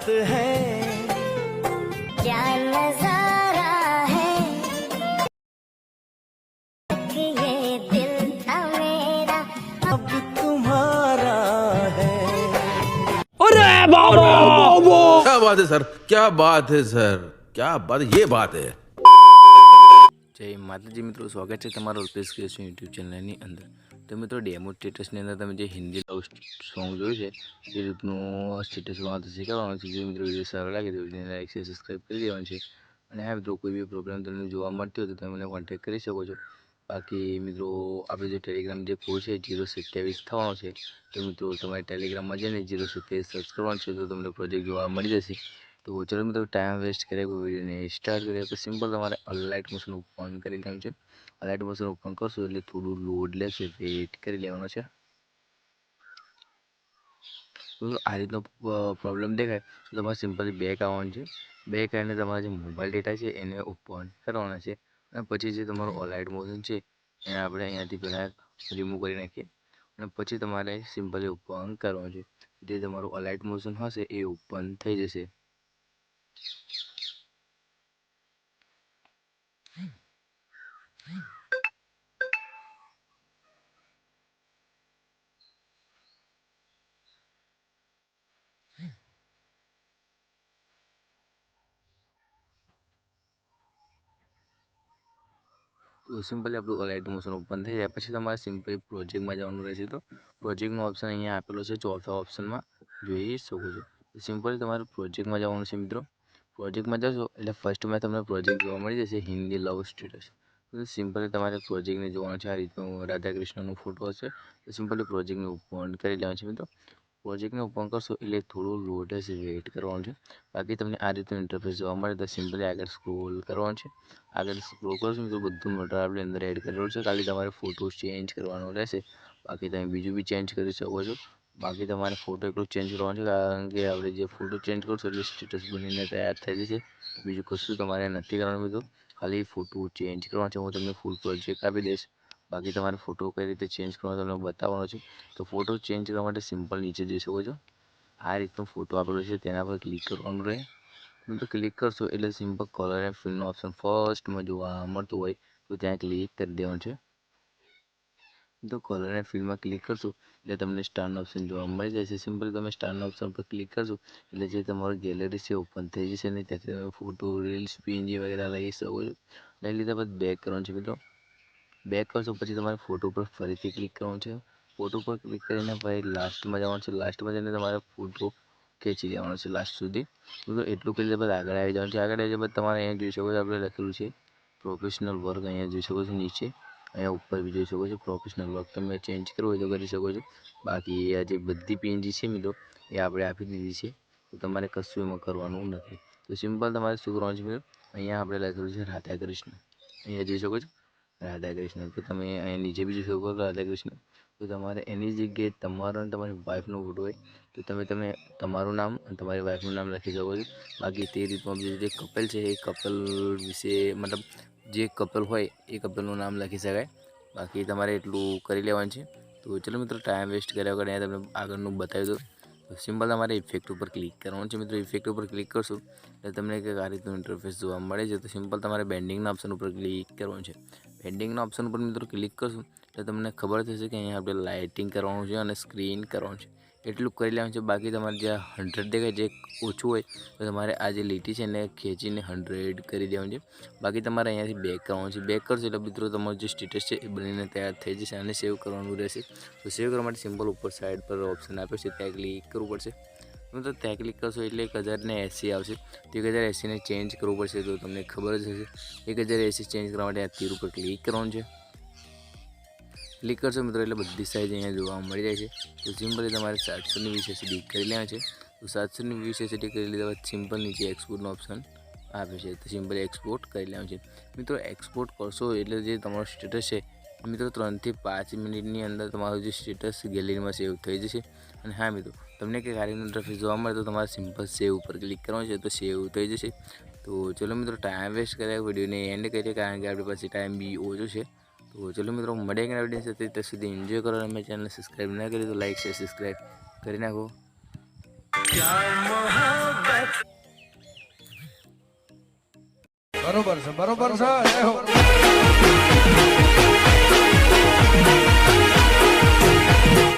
मोहब्बत है क्या नजारा है कि ये दिल था मेरा अब तुम्हारा है क्या बात है सर क्या बात है सर क्या बात ये बात है જય માતાજી મિત્રો સ્વાગત છે તમારું રૂપેશ ક્રિએશન યુટ્યુબ ચેનલની અંદર તો મિત્રો ડેમો સ્ટેટસની અંદર તમે જે હિન્દી લવ સોંગ જોયું છે, એ રીતનું સ્ટેટસ વાત શીખવવાનું છે જો મિત્રો? વીડિયો સારો લાગે તો વિડીયોને લાઈક શેર સબસ્ક્રાઈબ કરી દેવાનું છે. અને હા મિત્રો, કોઈ બી પ્રોબ્લેમ તમને જોવા મળતી હોય તો તમે મને કોન્ટેક્ટ કરી શકો છો. બાકી મિત્રો, આપણે જે ટેલિગ્રામ જે કોડ છે જીરો સત્યાવીસ થવાનો છે, તો મિત્રો તમારે ટેલિગ્રામમાં જઈને જીરો સત્યાવીસ સર્ચ કરવાનું છે તો તમને પ્રોજેક્ટ જોવા મળી જશે. તો ચલો મિત્રો ટાઈમ વેસ્ટ કર્યા વિડીયોને સ્ટાર્ટ કરીએ તો સિમ્પલ તમારે અલાઇટ મોશન ઓન કરી દેવાનું છે. અલાઇટ મોશન ઓપન કરશો એટલે થોડું લોડ લેશે વેઇટ કરી લેવાનો છે. આ રીતનો પ્રોબ્લેમ દેખાય. તો તમારે સિમ્પલી બેક આવવાનું છે. બેક આવીને તમારા જે મોબાઈલ ડેટા છે એને ઓપન કરવાના છે. અને પછી જે તમારું ઓલાઇટ મોશન છે, એને આપણે અહીંયાથી પહેલાં રિમૂવ કરી નાખીએ. અને પછી તમારે સિમ્પલી ઓપન કરવાનું છે. જે તમારું અલાઇટ મોશન હશે એ ઓપન થઈ જશે. તો સિમ્પલી આપણું લાઇટ મોશન ઓપન થઈ જાય. પછી તમારે સિમ્પલી પ્રોજેક્ટમાં જવાનું રહેશે તો પ્રોજેક્ટનો ઓપ્શન અહીંયા આપેલો છે. ચોથા ઓપ્શનમાં જોઈ શકો છો. સિમ્પલી તમારે પ્રોજેક્ટમાં જવાનું છે મિત્રો. પ્રોજેક્ટમાં જશો એટલે ફર્સ્ટમાં તમને પ્રોજેક્ટ જોવા મળી જશે. હિન્દી લવ સ્ટેટસ સિમ્પલી તમારે પ્રોજેક્ટને જોવાનું છે, આ રીતનું રાધાકૃષ્ણનો ફોટો હશે. સિમ્પલી પ્રોજેક્ટને ઓપન કરી લેવાનું છે મિત્રો. પ્રોજેક્ટને ઓપન કરશો એટલે થોડું લોડ જ વેઇટ કરવાનું છે. બાકી તમને આ રીતનું ઇન્ટરફેસ જોવા મળે તો સિમ્પલી આગળ સ્ક્રોલ કરવાનું છે. આગળ સ્ક્રોલ કરશો તો બધું મટીરિયલ આપણે અંદર એડ કરેલું છે. ખાલી તમારે ફોટો ચેન્જ કરવાનો રહેશે. બાકી તમે બીજું બી ચેન્જ કરી શકો છો. બાકી તમારે ફોટો એકલો ચેન્જ કરવાનો છે, કારણ કે આપણે જે ફોટો ચેન્જ કરશો એટલે સ્ટેટસ બનીને તૈયાર થઈ જશે. બીજું કશું તમારે નથી કરવાનું બીજું ખાલી ફોટો ચેન્જ કરવાનો છે, હું તમને ફૂલ પ્રોજેક્ટ આપી દઈશ. બાકી તમારે ફોટો કઈ રીતે ચેન્જ કરવાનો તમને બતાવવાનો છે. તો ફોટો ચેન્જ કરવા માટે સિમ્પલ નીચે જઈ શકો છો. આ રીતનો ફોટો આપેલો છે, તેના પર ક્લિક કરવાનું રહે. તો ક્લિક કરશો એટલે સિમ્પલ કલર એન્ડ ફિલ્ડનો ઓપ્શન ફર્સ્ટમાં જોવા મળતું હોય, તો ત્યાં ક્લિક કરી દેવાનું છે. તો કોલર ફિલ્ડમાં ક્લિક કરશો, એટલે તમને સ્ટારનો ઓપ્શન જોવા મળી જશે. સિમ્પલ તમે સ્ટારના ઓપ્શન પર ક્લિક કરશો, એટલે જે તમારું ગેલેરી છે ઓપન થઈ જશે ને ત્યાંથી તમે ફોટો રીલ્સ પીએનજી વગેરે લઈ શકો છો. લઈ લીધા બાદ બેક કરવાનું છે મિત્રો. બેક કરશો પછી તમારે ફોટો પર ફરીથી ક્લિક કરવાનું છે. ફોટો પર ક્લિક કરીને પછી લાસ્ટમાં જવાનું છે. લાસ્ટમાં જઈને તમારે ફોટો ખેંચી લેવાનો છે લાસ્ટ સુધી. તો એટલું કરી બાદ આગળ આવી જવાનું છે. આગળ આવી બાદ તમારે અહીંયા જોઈ શકો છો, આપણે લખેલું છે. પ્રોફેશનલ વર્ક અહીંયા જોઈ શકો છો નીચે. અહીંયા ઉપર બી જોઈ શકો છો પ્રોફેશનલ વર્ક તમે ચેન્જ કરવું હોય તો કરી શકો છો. બાકી આ જે બધી પીએનજી છે મિત્રો, એ આપણે આપી દીધી છે. તો તમારે કશું એમાં કરવાનું નથી. તો સિમ્પલ તમારે શું કરવાનું છે મિત્રો? અહીંયા આપણે લખેલું છે રાધા કૃષ્ણ અહીંયા જોઈ શકો છો રાધા કૃષ્ણ તો તમે અહીંયા નીચે બી જોઈ શકો રાધા કૃષ્ણ તો તમારે એની જગ્યાએ તમારો અને તમારી વાઈફનો ફોટો હોય, તો તમે તમે તમારું નામ અને તમારી વાઈફનું નામ લખી શકો છો. બાકી તે રીતમાં બીજું જે કપલ છે, એ કપલ વિશે મતલબ જે કપલ હોય એ કપલનું નામ લખી શકાય. બાકી તમારે એટલું કરી લેવાનું છે. તો ચલો મિત્રો ટાઈમ વેસ્ટ કર્યા વગર અહીંયા તમને આગળનું બતાવી દો સિમ્પલ તમારે ઇફેક્ટ ઉપર ક્લિક કરવાનું છે મિત્રો. ઇફેક્ટ ઉપર ક્લિક કરશો એટલે તમને કંઈક આ રીતનું ઇન્ટરફેસ જોવા મળે છે. તો સિમ્પલ તમારે બેન્ડિંગના ઓપ્શન ઉપર ક્લિક કરવાનું છે. બેન્ડિંગના ઓપ્શન ઉપર મિત્રો ક્લિક કરશું એટલે તમને ખબર થશે કે અહીંયા આપણે લાઇટિંગ કરવાનું છે અને સ્ક્રીન કરવાનું છે. એટલું કરી લેવાનું છે. બાકી તમારે જે હંડ્રેડ દેખાય જે ઓછું હોય, તો તમારે આ જે લીટી છે એને ખેંચીને હંડ્રેડ કરી દેવાનું છે. બાકી તમારે અહીંયાથી બેક કરવાનું છે. બેક કરશો એટલે મિત્રો તમારું જે સ્ટેટસ છે, એ બનીને તૈયાર થઈ જશે અને સેવ કરવાનું રહેશે. તો સેવ કરવા માટે સિમ્પલ ઉપર સાઈડ પર ઓપ્શન આપ્યો છે. ત્યાં ક્લિક કરવું પડશે. મિત્રો ત્યાં ક્લિક કરશો એટલે એક હજારને એસી આવશે. તો એક હજાર એસીને ચેન્જ કરવું પડશે તો તમને ખબર જ હશે. એક હજાર એસી ચેન્જ કરવા માટે આ તીર ઉપર ક્લિક કરવાનું છે. ક્લિક કરશો મિત્રો, એટલે બધી સાઇઝ અહીંયા જોવા મળી જાય છે. તો સિમ્પલી તમારે સાતસોની વિશે એસડી કરી લેવા છે. તો સાતસોની વિશે એસડી કરી લીધા બાદ સિમ્પલ નીચે એક્સપોર્ટનો ઓપ્શન આપે છે. તો સિમ્પલ એક્સપોર્ટ કરી લેવાનું છે. મિત્રો એક્સપોર્ટ કરશો એટલે જે તમારો સ્ટેટસ છે મિત્રો ત્રણથી પાંચ મિનિટની અંદર તમારું જે સ્ટેટસ ગેલેરીમાં સેવ થઈ જશે. અને હા મિત્રો, તમને કંઈ આ રીતનું ઇન્ટરફેસ જોવા મળે તો તમારે સિમ્પલ સેવ ઉપર ક્લિક કરવાનું છે તો સેવ થઈ જશે. તો ચલો મિત્રો ટાઈમ વેસ્ટ કર્યા વિડીયોને એન્ડ કરીએ કારણ કે આપણી પાસે ટાઈમ બી ઓછો છે. તો ચલો મિત્રો મળે કે વીડિયો સાથે. ત્યાં સુધી એન્જોય કરો અમે ચેનલ સબસ્ક્રાઈબ ના કરી તો લાઈક શેર સબસ્ક્રાઈબ કરી નાખો. બરોબર છે બરોબર છે.